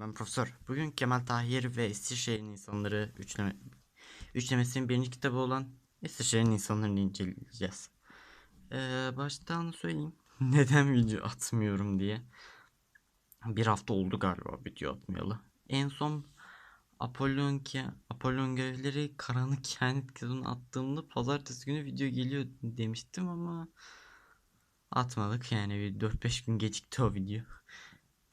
Ben Profesör. Bugün Kemal Tahir ve Eskişehir'in insanları üçleme, üçlemesinin birinci kitabı olan Eskişehir'in insanlarını inceleyeceğiz. Ee, baştan söyleyeyim neden video atmıyorum diye. Bir hafta oldu galiba video atmayalı. En son Apollon, ki Apollon görevleri karanlık kehanet kitabını attığımda pazartesi günü video geliyor demiştim ama atmadık yani bir 4-5 gün gecikti o video.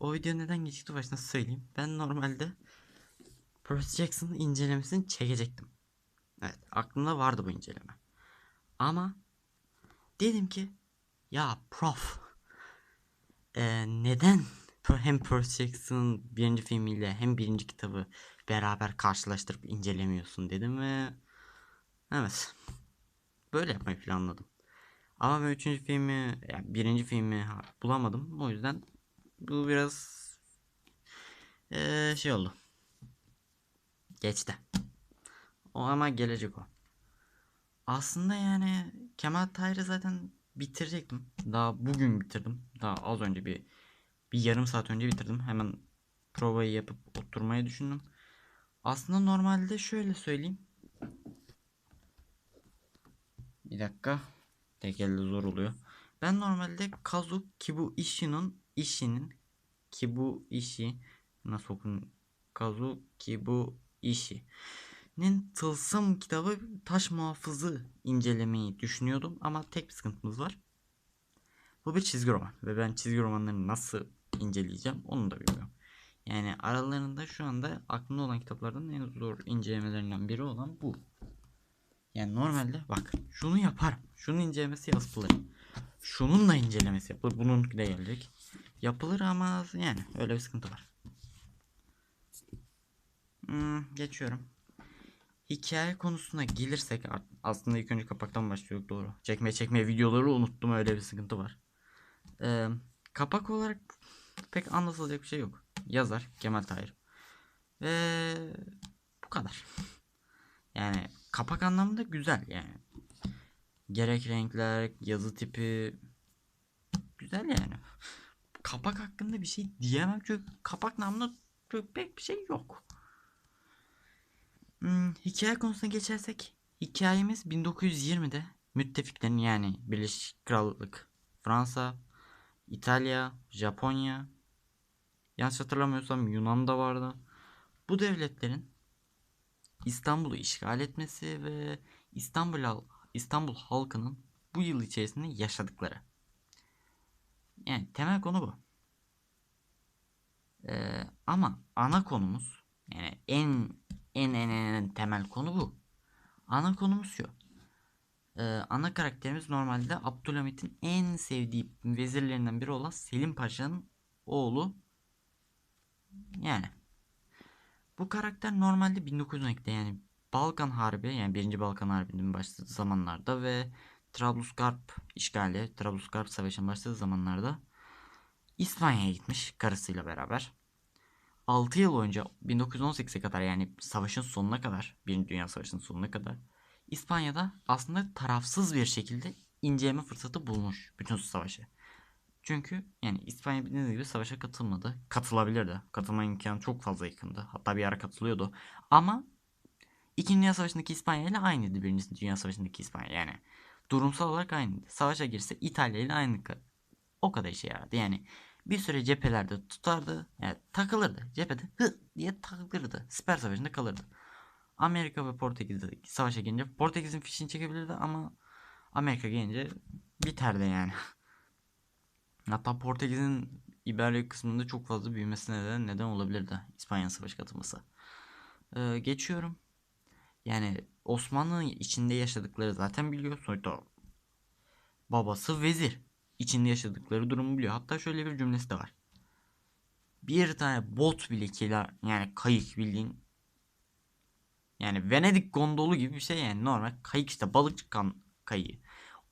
O video neden gecikti baştan söyleyeyim. Ben normalde Percy Jackson'ın incelemesini çekecektim. Evet aklımda vardı bu inceleme. Ama dedim ki ya prof eee, neden hem Percy Jackson'ın birinci filmiyle hem birinci kitabı beraber karşılaştırıp incelemiyorsun dedim ve evet böyle yapmayı planladım. Ama ben üçüncü filmi yani birinci filmi bulamadım. O yüzden bu biraz eee, şey oldu. Geçti. O ama gelecek o. Aslında yani Kemal Tahir'i zaten bitirecektim. Daha bugün bitirdim. Daha az önce bir bir yarım saat önce bitirdim. Hemen provayı yapıp oturmayı düşündüm. Aslında normalde şöyle söyleyeyim. Bir dakika. Tek zor oluyor. Ben normalde Kazu Kibu Ishi'nin işinin Kibu Ishi nasıl okun Kazu Kibu Ishi'nin Tılsım kitabı Taş Muhafızı incelemeyi düşünüyordum ama tek bir sıkıntımız var. Bu bir çizgi roman ve ben çizgi romanları nasıl inceleyeceğim onu da bilmiyorum. Yani aralarında şu anda aklımda olan kitaplardan en zor incelemelerinden biri olan bu. Yani normalde bak şunu yaparım. Şunun incelemesi yapılır. Şunun da incelemesi yapılır. Bunun da gelecek. Yapılır ama yani öyle bir sıkıntı var. Hmm, geçiyorum. Hikaye konusuna gelirsek aslında ilk önce kapaktan başlıyorduk doğru. Çekme çekme videoları unuttum öyle bir sıkıntı var. Ee, kapak olarak pek anlatılacak bir şey yok. Yazar Kemal Tahir. Ve bu kadar. Yani kapak anlamında güzel yani. Gerek renkler, yazı tipi güzel yani. Kapak hakkında bir şey diyemem çünkü kapak namında çok pek bir şey yok. Hmm, hikaye konusuna geçersek hikayemiz 1920'de müttefiklerin yani Birleşik Krallık, Fransa, İtalya, Japonya, yanlış hatırlamıyorsam Yunan da vardı. Bu devletlerin İstanbul'u işgal etmesi ve İstanbul İstanbul halkının bu yıl içerisinde yaşadıkları. Yani temel konu bu. Ee, ama ana konumuz yani en en en en, temel konu bu. Ana konumuz şu. Ee, ana karakterimiz normalde Abdülhamit'in en sevdiği vezirlerinden biri olan Selim Paşa'nın oğlu. Yani bu karakter normalde 1912'de yani Balkan Harbi yani 1. Balkan Harbi'nin başladığı zamanlarda ve Trablusgarp işgali, Trablusgarp Savaşı'nın başladığı zamanlarda İspanya'ya gitmiş karısıyla beraber. 6 yıl boyunca 1918'e kadar yani savaşın sonuna kadar, Birinci Dünya Savaşı'nın sonuna kadar İspanya'da aslında tarafsız bir şekilde inceleme fırsatı bulmuş bütün savaşı. Çünkü yani İspanya bildiğiniz gibi savaşa katılmadı. Katılabilirdi. Katılma imkanı çok fazla yakındı. Hatta bir ara katılıyordu. Ama İkinci Dünya Savaşı'ndaki İspanya ile aynıydı Birinci Dünya Savaşı'ndaki İspanya. Yani durumsal olarak aynıydı. Savaşa girse İtalya ile aynı o kadar işe yaradı. Yani bir süre cephelerde tutardı. Yani takılırdı. Cephede hı diye takılırdı. Siper Savaşı'nda kalırdı. Amerika ve Portekiz'de savaşa gelince Portekiz'in fişini çekebilirdi ama Amerika gelince biterdi yani. Hatta Portekiz'in İberya kısmında çok fazla büyümesine de neden olabilirdi İspanya savaş katılması. Ee, geçiyorum. Yani Osmanlı içinde yaşadıkları zaten biliyor. Sonuçta babası vezir. İçinde yaşadıkları durumu biliyor. Hatta şöyle bir cümlesi de var. Bir tane bot bile kiler yani kayık bildiğin yani Venedik gondolu gibi bir şey yani normal kayık işte balıkçı kan kayığı.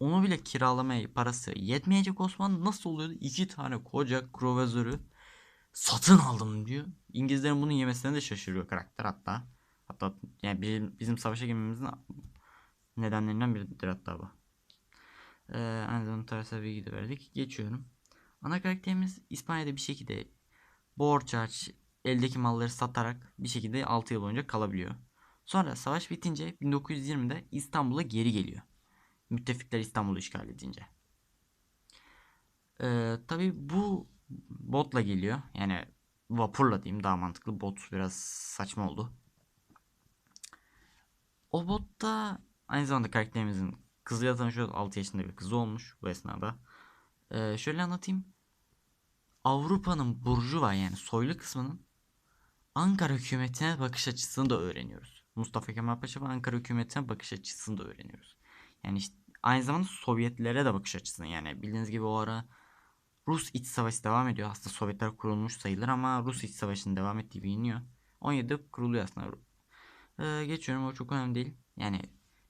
Onu bile kiralamaya parası yetmeyecek Osmanlı nasıl oluyordu? İki tane koca kruvazörü satın aldım diyor. İngilizlerin bunu yemesine de şaşırıyor karakter hatta. Hatta yani bizim, bizim savaşa girmemizin nedenlerinden biridir hatta bu. Ee, aynı zamanda tarafsal bilgi de verdik. Geçiyorum. Ana karakterimiz İspanya'da bir şekilde borç harç eldeki malları satarak bir şekilde 6 yıl boyunca kalabiliyor. Sonra savaş bitince 1920'de İstanbul'a geri geliyor. Müttefikler İstanbul'u işgal edince. Ee, Tabi bu botla geliyor. Yani vapurla diyeyim daha mantıklı. Bot biraz saçma oldu. O botta aynı zamanda karakterimizin kızıyla tanışıyoruz. 6 yaşında bir kızı olmuş bu esnada. Ee, şöyle anlatayım. Avrupa'nın burjuva yani soylu kısmının Ankara hükümetine bakış açısını da öğreniyoruz. Mustafa Kemal Paşa ve Ankara hükümetine bakış açısını da öğreniyoruz. Yani işte aynı zamanda Sovyetlere de bakış açısını yani bildiğiniz gibi o ara Rus iç savaşı devam ediyor. Aslında Sovyetler kurulmuş sayılır ama Rus iç savaşının devam ettiği biliniyor. 17'de kuruluyor aslında. Ee, geçiyorum o çok önemli değil. Yani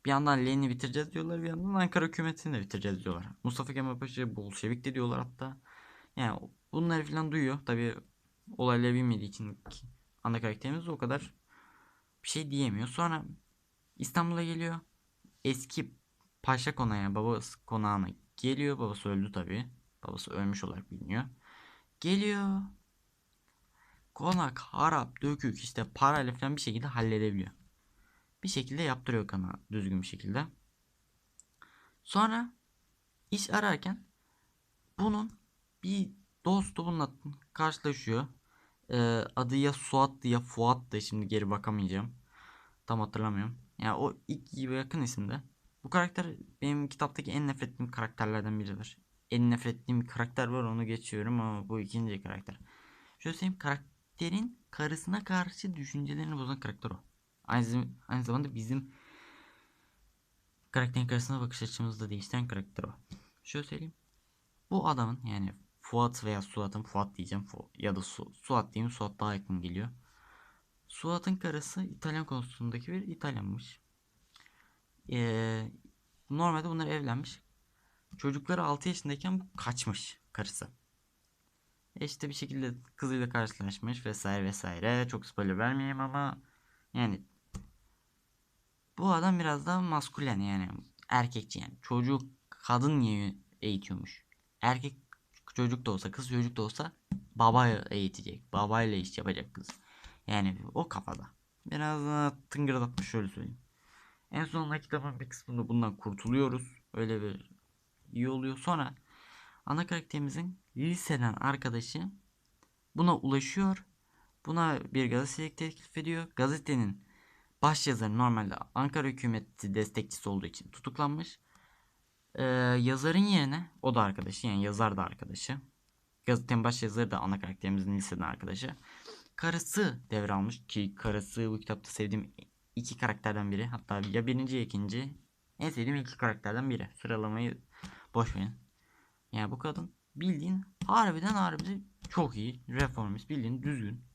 bir yandan Lenin'i bitireceğiz diyorlar bir yandan Ankara hükümetini de bitireceğiz diyorlar. Mustafa Kemal Paşa Bolşevik de diyorlar hatta. Yani bunları falan duyuyor. Tabi olayları bilmediği için ana karakterimiz o kadar bir şey diyemiyor. Sonra İstanbul'a geliyor. Eski Paşa konağı babası konağına geliyor. Babası öldü tabi. Babası ölmüş olarak biliniyor. Geliyor. Konak harap dökük işte parayla falan bir şekilde halledebiliyor. Bir şekilde yaptırıyor kana düzgün bir şekilde. Sonra iş ararken bunun bir dostu bununla karşılaşıyor. Ee, adı ya Suat'tı ya Fuat'tı. Şimdi geri bakamayacağım. Tam hatırlamıyorum. Yani o ilk gibi yakın isimde. Bu karakter benim kitaptaki en nefret ettiğim karakterlerden biridir. En nefret ettiğim bir karakter var onu geçiyorum ama bu ikinci karakter. Şöyle söyleyeyim karakterin karısına karşı düşüncelerini bozan karakter o. Aynı, aynı zamanda bizim karakterin karşısına bakış açımızı da değiştiren karakter o. Şöyle söyleyeyim. Bu adamın yani Fuat veya Suat'ın Fuat diyeceğim ya da Su, Suat diyeyim Suat daha yakın geliyor. Suat'ın karısı İtalyan konsolosluğundaki bir İtalyanmış. Ee, normalde bunlar evlenmiş. Çocukları 6 yaşındayken kaçmış karısı. E işte bir şekilde kızıyla karşılaşmış vesaire vesaire. Çok spoiler vermeyeyim ama yani bu adam biraz daha maskülen yani erkekçi yani. Çocuk kadın eğitiyormuş? Erkek çocuk da olsa kız çocuk da olsa baba eğitecek. Babayla iş yapacak kız. Yani o kafada. Biraz daha tıngırdatmış şöyle söyleyeyim. En sonunda kitabın bir kısmında bundan kurtuluyoruz. Öyle bir iyi oluyor. Sonra ana karakterimizin liseden arkadaşı buna ulaşıyor. Buna bir gazete teklif ediyor. Gazetenin baş yazarı normalde Ankara hükümeti destekçisi olduğu için tutuklanmış. Ee, yazarın yerine o da arkadaşı yani yazar da arkadaşı. Gazetenin baş yazarı da ana karakterimizin liseden arkadaşı. Karısı devralmış ki karısı bu kitapta sevdiğim iki karakterden biri. Hatta ya birinci ya ikinci. En sevdiğim iki karakterden biri. Sıralamayı boş verin. Yani bu kadın bildiğin harbiden harbiden çok iyi. Reformist bildiğin düzgün.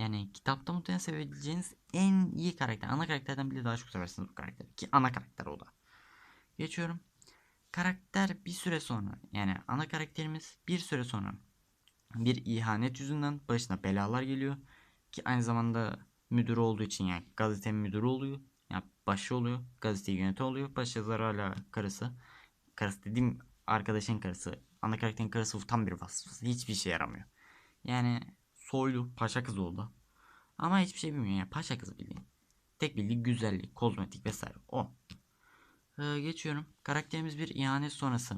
Yani kitapta muhtemelen sevebileceğiniz en iyi karakter. Ana karakterden bile daha çok seversiniz bu karakteri. Ki ana karakter o da. Geçiyorum. Karakter bir süre sonra yani ana karakterimiz bir süre sonra bir ihanet yüzünden başına belalar geliyor. Ki aynı zamanda müdür olduğu için yani gazetenin müdürü oluyor. Yani başı oluyor. Gazeteyi yöneten oluyor. Baş yazarı hala karısı. Karısı dediğim arkadaşın karısı. Ana karakterin karısı tam bir vasıfsız. Hiçbir şey yaramıyor. Yani soylu paşa kız oldu. Ama hiçbir şey bilmiyor yani paşa kızı bildiğin. Tek bildiği güzellik, kozmetik vesaire o. Ee, geçiyorum. Karakterimiz bir ihanet sonrası.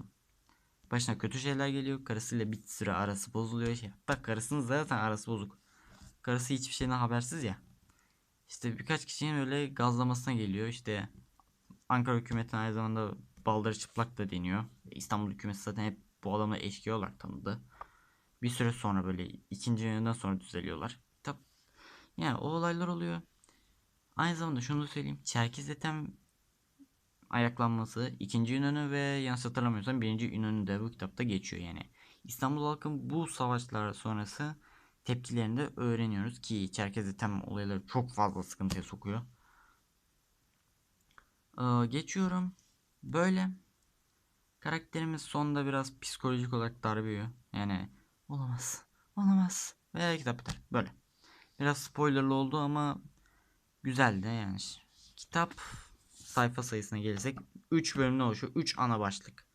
Başına kötü şeyler geliyor. Karısıyla bir süre arası bozuluyor. Şey. Hatta karısının zaten arası bozuk. Karısı hiçbir şeyden habersiz ya. İşte birkaç kişinin öyle gazlamasına geliyor. İşte Ankara hükümetine aynı zamanda baldırı çıplak da deniyor. İstanbul hükümeti zaten hep bu adamı eşkıya olarak tanıdı. Bir süre sonra böyle ikinci yönünden sonra düzeliyorlar. Tab yani o olaylar oluyor. Aynı zamanda şunu da söyleyeyim. Çerkez Etem ayaklanması ikinci Yunan'ı ve yanlış hatırlamıyorsam birinci Yunan'ı da bu kitapta geçiyor yani. İstanbul halkın bu savaşlar sonrası tepkilerini de öğreniyoruz ki Çerkez Etem olayları çok fazla sıkıntıya sokuyor. Ee, geçiyorum. Böyle. Karakterimiz sonunda biraz psikolojik olarak darbe. Yani olamaz. Olamaz. Veya kitap biter. Böyle. Biraz spoilerlı oldu ama güzeldi yani. Kitap sayfa sayısına gelirsek 3 bölümden oluşuyor. 3 ana başlık.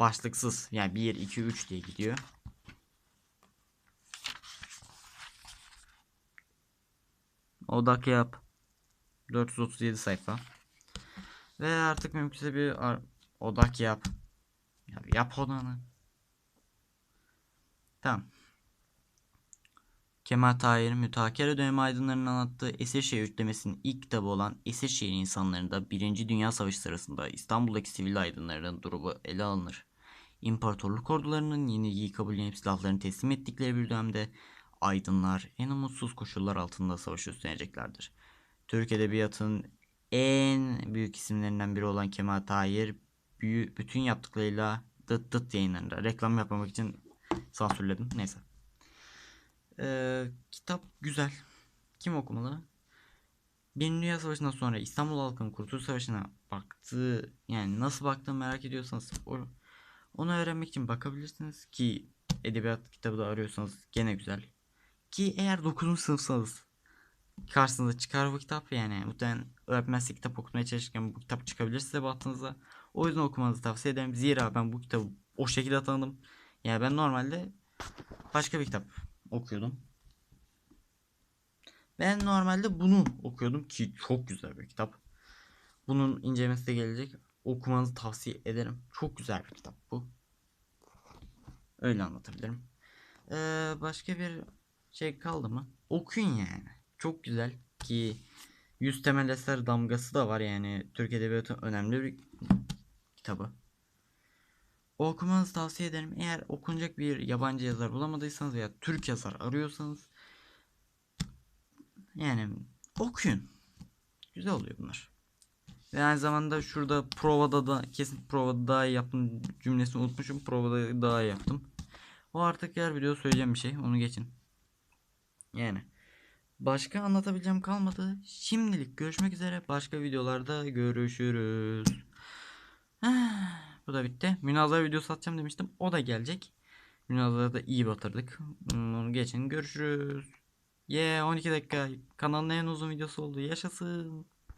Başlıksız yani 1 2 3 diye gidiyor. Odak yap. 437 sayfa. Ve artık mümkünse bir odak yap. Ya yap odağını. Tamam. Kemal Tahir'in mütakere dönemi aydınlarının anlattığı Esirşehir üçlemesinin ilk kitabı olan Esirşehir insanlarında 1. Dünya Savaşı sırasında İstanbul'daki sivil aydınların durumu ele alınır. İmparatorluk ordularının yenilgiyi kabullenip silahlarını teslim ettikleri bir dönemde aydınlar en umutsuz koşullar altında savaşı üstleneceklerdir. Türk Edebiyatı'nın en büyük isimlerinden biri olan Kemal Tahir bütün yaptıklarıyla dıt dıt yayınlarında reklam yapmamak için sansürledim. Neyse. Ee, kitap güzel. Kim okumalı? Birinci Dünya Savaşı'ndan sonra İstanbul halkının Kurtuluş Savaşı'na baktığı yani nasıl baktığını merak ediyorsanız onu öğrenmek için bakabilirsiniz ki edebiyat kitabı da arıyorsanız gene güzel. Ki eğer 9. sınıfsanız karşınıza çıkar bu kitap yani muhtemelen öğretmense kitap okumaya çalışırken bu kitap çıkabilir size baktığınızda. O yüzden okumanızı tavsiye ederim. Zira ben bu kitabı o şekilde tanıdım. Yani ben normalde başka bir kitap okuyordum. Ben normalde bunu okuyordum ki çok güzel bir kitap. Bunun incelemesi de gelecek. Okumanızı tavsiye ederim. Çok güzel bir kitap bu. Öyle anlatabilirim. Ee, başka bir şey kaldı mı? Okuyun yani. Çok güzel ki 100 temel eser damgası da var yani Türk Edebiyatı önemli bir kitabı. Okumanızı tavsiye ederim. Eğer okunacak bir yabancı yazar bulamadıysanız veya Türk yazar arıyorsanız yani okuyun. Güzel oluyor bunlar. Ve aynı zamanda şurada provada da kesin provada daha yaptım cümlesini unutmuşum. Provada daha iyi yaptım. O artık yer video söyleyeceğim bir şey. Onu geçin. Yani. Başka anlatabileceğim kalmadı. Şimdilik görüşmek üzere. Başka videolarda görüşürüz. Bu da bitti. Münazara videosu atacağım demiştim. O da gelecek. Münazara da iyi batırdık. Hmm, Onu geçin. Görüşürüz. Yeah 12 dakika. Kanalın en uzun videosu oldu. Yaşasın.